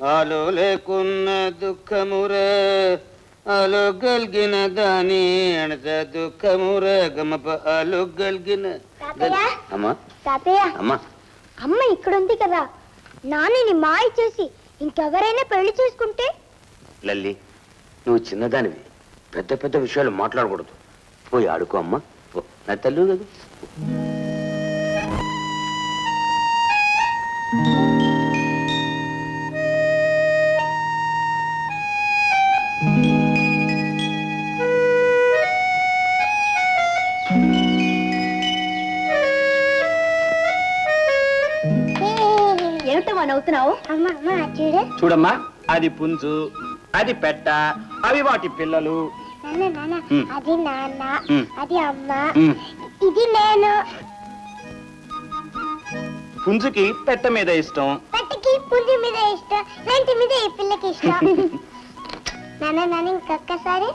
ఆలో లేకున్న దుఃఖమురే ఆలో గల్గిన దాని అణత దుఃఖమురే. గమప ఆలో గల్గిన? అమ్మా? అమ్మా? అమ్మ ఇక్కడుంది కదా. నాన్నని మాయ చేసి ఇంకెవరైనా పెళ్ళి చేసుకుంటే? లల్లి నువ్వు చిన్నదానివి. పెద్ద పెద్ద విషయాలు మాట్లాడకూడదు. పోయి ఆడుకో అమ్మా. నా తల్లు కదా నవ్వుతున్నావు అమ్మ అమ్మ చూడు. చూడమ్మా అది పుంజు అది పెట్ట అవి వాటి పిల్లలు. అది నాన్న. అది అమ్మ. ఇది నేను. పుంజుకి పెట్ట మీద ఇష్టం. పట్టుకి పుంజి మీద ఇష్టం లాంటి మీద ఈ పిల్లకి ఇష్టం. నాన్న నాన్న ఇంకొక్కసారి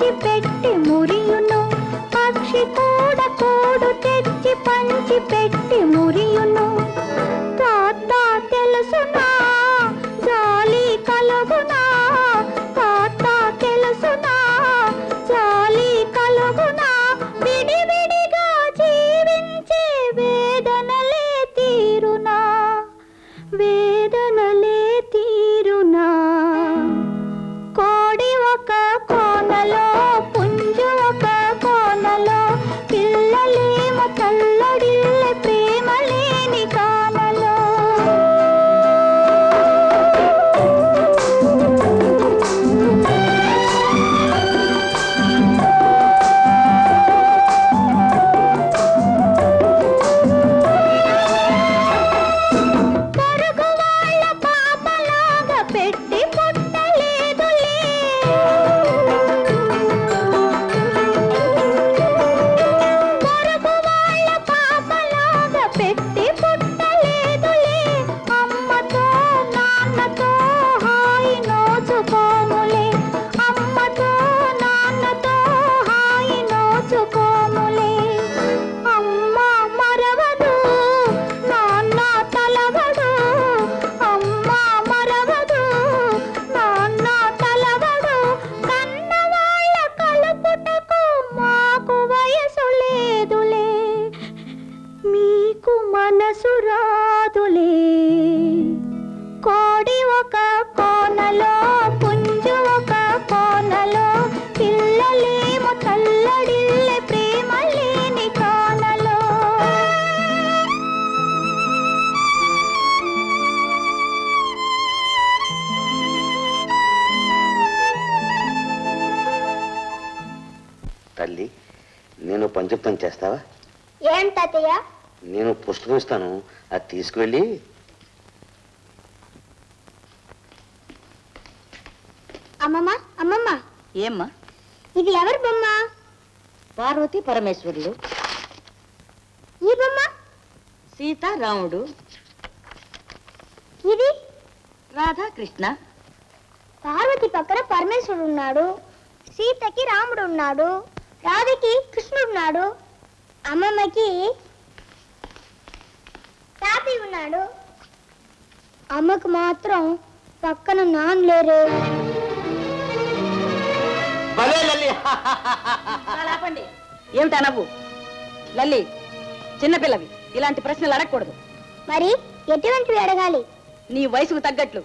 పంచి తల్లి నేను పంచప్తం చేస్తావా? ఏం తాతయ్య? నేను పుస్తకం ఇస్తాను అది తీసుకువెళ్ళి. అమ్మమ్మ అమ్మమ్మ. ఏమ్మా? ఇది ఎవరి బొమ్మ? పార్వతి పరమేశ్వరులు. ఈ బొమ్మ? సీత రాముడు ఇది? రాధాకృష్ణ. పార్వతి పక్కన పరమేశ్వరుడు ఉన్నాడు. సీతకి రాముడు ఉన్నాడు. రాధకి కృష్ణుడు ఉన్నాడు. అమ్మమ్మకి తాతయ్య ఉన్నాడు. అమ్మకు మాత్రం పక్కన నాన్న లేరు. ఆపండి. ఏమిటా నవ్వు? లల్లి చిన్నపిల్లవి ఇలాంటి ప్రశ్నలు అడగకూడదు. మరి ఎటువంటివి అడగాలి? నీ వయసుకు తగ్గట్లు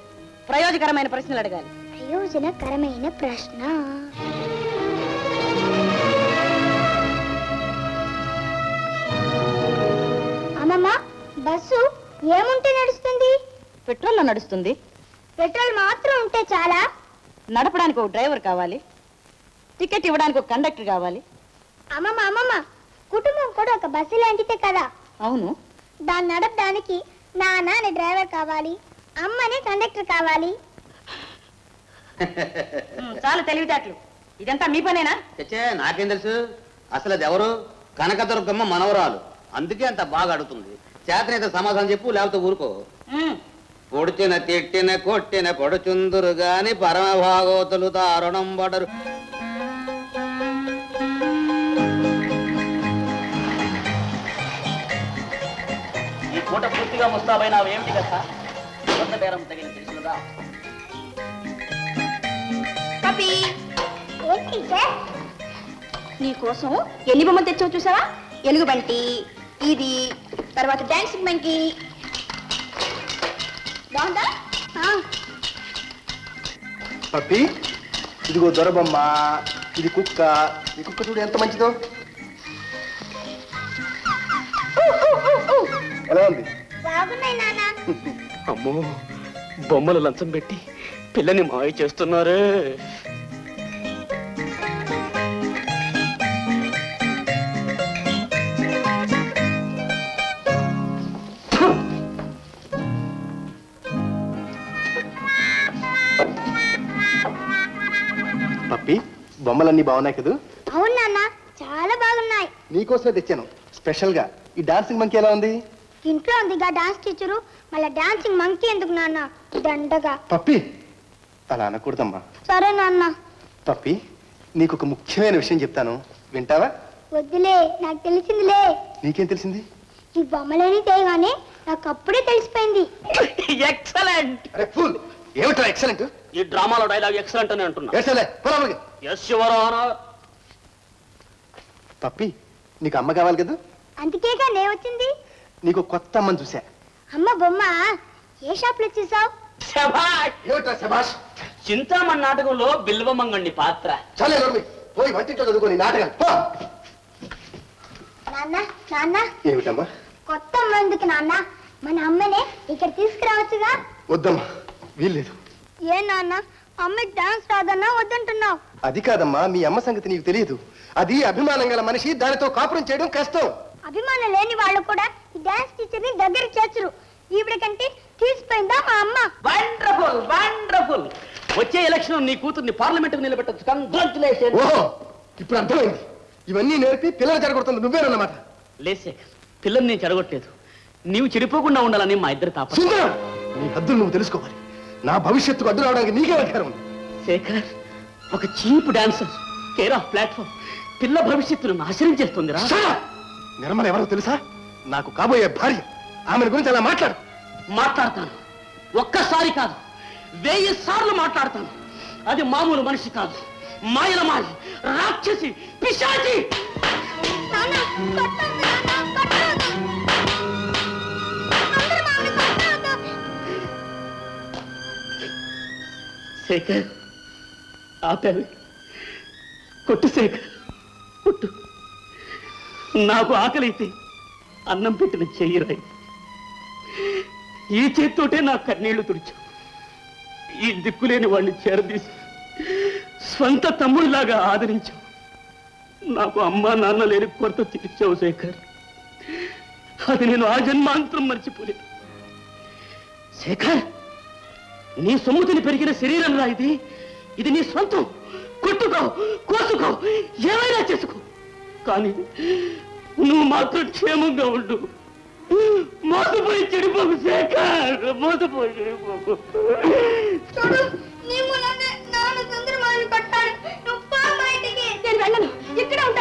ప్రయోజకరమైన ప్రశ్నలు అడగాలి. ప్రయోజనకరమైన ప్రశ్న. అమ్మమ్మ బస్సు ఏముంటే నడుస్తుంది? పెట్రోల్లో నడుస్తుంది. పెట్రోల్ మాత్రం ఉంటే చాలా. నడపడానికి ఒక డ్రైవర్ కావాలి. టికెట్ ఇవ్వడానికి ఒక కండక్టర్ కావాలి. అమ్మమ్మ అమ్మమ్మ కుటుంబం కూడా ఒక బస్సు లాంటిదే కదా. అవును. దాన్ని నడపడానికి నాన్న అనే డ్రైవర్ కావాలి. అమ్మనే కండక్టర్ కావాలి. చాలా తెలివితేటలు. ఇదంతా మీ పనేనా? చచ్చే నాకేం తెలుసు? అసలు అది ఎవరు? కనకదుర్గమ్మ మనవరాలు. అందుకే అంత బాగా అడుగుతుంది. చేతనైతే సమాధానం చెప్పు లేకపోతే ఊరుకో. పొడిచిన తిట్టిన కొట్టిన పొడుచుందురు గాని పరమ భాగవతులు దారుణం పడరు. ఈ పూట పూర్తిగా ముస్తాబైన ఏమిటి కదా బేరం తగిన తెలిసినదా? ఏంటి టీచర్! నీకోసం ఎన్ని బొమ్మలు తెచ్చావు చూసావా? ఎలుగుబంటి. ఇది. తర్వాత డాన్సింగ్ మంకీ బాగుందా? పప్పి ఇదిగో దొరబొమ్మ ఇది కుక్క. ఈ కుక్క చూడు ఎంత మంచిదో. ఎలా ఉంది? బాగున్నాయి నాన్న. అమ్మో బొమ్మలు లంచం పెట్టి పిల్లని మాయ చేస్తున్నారు. బొమ్మలన్నీ బాగున్నాయి కదా? అవును నాన్న చాలా బాగున్నాయి. నీకోసమే తెచ్చాను. స్పెషల్గా ఈ డాన్సింగ్ మంకీ ఎలా ఉంది? ఇంట్లో ఉందిగా డాన్స్ టీచరు. మళ్ళీ డాన్సింగ్ మంకీ ఎందుకు నాన్న? దండగా. పప్పి! అలా అనకూడదమ్మా. సరే నాన్న. పప్పి నీకు ఒక ముఖ్యమైన విషయం చెప్తాను. వింటావా? వద్దులే నాకు తెలిసిందిలే. నీకేం తెలిసింది? ఈ బొమ్మలేని తేగానే నాకు అప్పుడే తెలిసిపోయింది. ఎక్సలెంట్ అరే ఫుల్! ఏమిటో ఎక్సలెంట్ ఈ డ్రామాలో డైలాగ్ ఎక్సలెంట్ అని అంటున్నా. పప్పి నీకు అమ్మ కావాలి కదా? అందుకేగా నే వచ్చింది? నీకు కొత్త అమ్మని చూసా అమ్మ బొమ్మ ఏ షాప్లో చూసావు చింతామణి నాటకంలో బిల్వమంగండి పాత్ర. చాలే నోర్మి పోయి వంటింట్లో చదువుకొని నాటకాలు. పో. నాన్న నాన్న. ఏమిటమ్మా? కొత్త అమ్మ ఎందుకు నాన్న? మన అమ్మనే ఇక్కడ తీసుకురావచ్చుగా? వద్దమ్మా వీల్లేదు. ఏ నాన్న అమ్మకి డాన్స్ రాదన్నా వద్దంటున్నావు. అది కాదమ్మా మీ అమ్మ సంగతి నీకు తెలియదు. అది అభిమానం గల మనిషి దానితో కాపురం చేయడం కష్టం. అభిమానం లేని వాళ్ళు కూడా ఈ డాన్స్ టీచర్ని దగ్గర చేర్చరు. ఈవిడ కంటే తీసిపోయిందా మా అమ్మ? వండర్ఫుల్ వండర్ఫుల్ వచ్చే ఎలక్షన్ నీ కూతుర్ని పార్లమెంట్ నిలబెట్టచ్చు. కంగ్రాచులేషన్ ఓహో ఇప్పుడు అర్థమైంది. ఇవన్నీ నేర్పి పిల్లలు జరగొడుతుంది నువ్వేనన్నమాట. లేసే పిల్లని నేను చెడగొట్టలేదు. నీవు చెడిపోకుండా ఉండాలని మా ఇద్దరు తాప సుందరం నీ హద్దులు నువ్వు తెలుసుకోవాలి. నా భవిష్యత్తుకు అడ్డు రావడానికి నీకే అధికారం ఉంది. శేఖర్ ఒక cheap dancer care of platform పిల్ల భవిష్యత్తును నాశనం చేస్తుందిరా! నిర్మల ఎవరో తెలుసా? నాకు కాబోయే భార్య. ఆమెను గురించి అలా మాట్లాడు. మాట్లాడతాను. ఒక్కసారి కాదు వెయ్యి సార్లు మాట్లాడతాను. అది మామూలు మనిషి కాదు. మాయల మాయ రాక్షసి పిశాచి! శేఖర్. ఆపావి. కొట్టు శేఖర్. కొట్టు. నాకు ఆకలైతే అన్నం పెట్టిన చెయ్యరాయి ఈ చేత్తోటే నా కన్నీళ్ళు తుడిచావు. ఈ దిక్కులేని వాడిని చేరదీసి స్వంత తమ్ముడిలాగా ఆదరించావు. నాకు అమ్మా నాన్న లేని కొరత తీర్చావు శేఖర్. అది నేను ఆ జన్మాంతరం మర్చిపోలేదు. శేఖర్! నీ సొమ్ముతిని పెరిగిన శరీరం రా ఇది. ఇది నీ సొంతం. కొట్టుకో కోసుకో ఏమైనా చేసుకో. కానీ నువ్వు మాత్రం క్షేమంగా ఉండు. మోసపోయి చెడిపోకు శేఖర్. మోసపోయి చెడిపోకు. నేను వెళ్ళను. ఇక్కడే ఉంటాను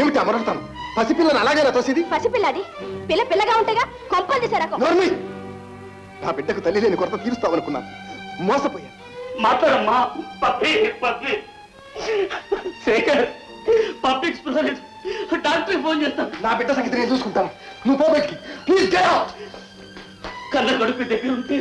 ఏమిటి అమరస్తాను పసిపిల్లని అలాగేనా తోసేది? పసిపిల్లది. పిల్ల పిల్లగా ఉంటేగా కొంపలు తీసే రకం నోర్మి! నా బిడ్డకు తల్లి లేని కొరత తీరుస్తావనుకున్నాను మోసపోయా మాట్లాడమ్మా. పప్పి పప్పి. Shekhar public specialist doctor phone చేస్తాను. నా బిడ్డ సంగతి నేను చూసుకుంటాను. నువ్వు పో బయటికి. ప్లీజ్ గెట్ అవుట్ కళ్ళ కడుపు దగ్గర ఉంటే